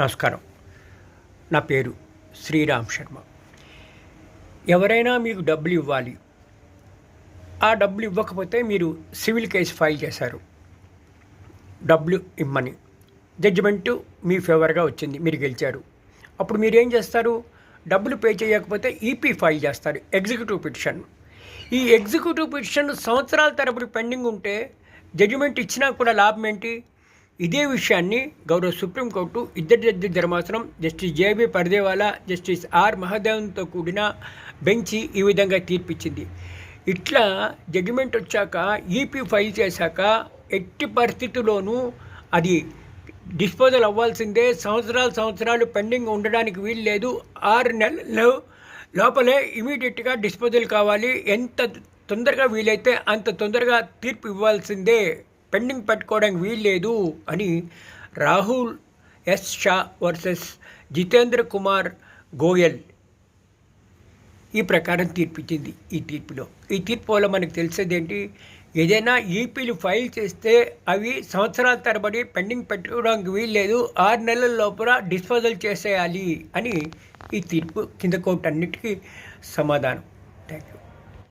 నమస్కారం. నా పేరు శ్రీరామ్ శర్మ. ఎవరైనా మీకు డబ్బులు ఇవ్వాలి. ఆ డబ్బులు ఇవ్వకపోతే మీరు సివిల్ కేసు ఫైల్ చేశారు. డబ్బులు ఇమ్మని. జడ్జిమెంటు మీ ఫేవర్గా వచ్చింది. మీరు గెలిచారు. అప్పుడు మీరు ఏం చేస్తారు? డబ్బులు పే చేయకపోతే ఈపీ ఫైల్ చేస్తారు. Executive petition. ఈ ఎగ్జిక్యూటివ్ పిటిషన్ సంవత్సరాల తరబడి పెండింగ్ ఉంటే జడ్జిమెంట్ ఇచ్చినా కూడా లాభం ఏంటి? ఇదే విషయాన్ని గౌరవ సుప్రీంకోర్టు ఇద్దరు జడ్జి ధర్మాసనం justice J B Pardiwala justice R మహాదేవన్తో కూడిన బెంచి ఈ విధంగా తీర్పిచ్చింది. ఇట్లా జడ్జిమెంట్ వచ్చాక ఈపీ ఫైల్ చేశాక ఎట్టి పరిస్థితుల్లోనూ అది డిస్పోజల్ అవ్వాల్సిందే. సంవత్సరాలు సంవత్సరాలు పెండింగ్ ఉండడానికి వీలు లేదు. ఆరు నెలలు లోపలే ఇమీడియట్గా డిస్పోజల్ కావాలి. ఎంత తొందరగా వీలైతే అంత తొందరగా తీర్పు ఇవ్వాల్సిందే. పెండింగ్ పెట్టుకోవడానికి వీలు లేదు అని రాహుల్ ఎస్ షా వర్సెస్ జితేంద్ర కుమార్ గోయల్ ఈ ప్రకారం తీర్పిచ్చింది ఈ తీర్పులో. ఈ తీర్పు వల్ల మనకు తెలిసేది ఏంటి ఏదైనా ఈపీలు ఫైల్ చేస్తే అవి సంవత్సరాల తరబడి పెండింగ్ పెట్టుకోవడానికి వీల్లేదు ఆరు నెలల లోపల డిస్పోజల్ చేసేయాలి అని ఈ తీర్పు కింద కోర్టు అన్నిటికీ సమాధానం. Thank you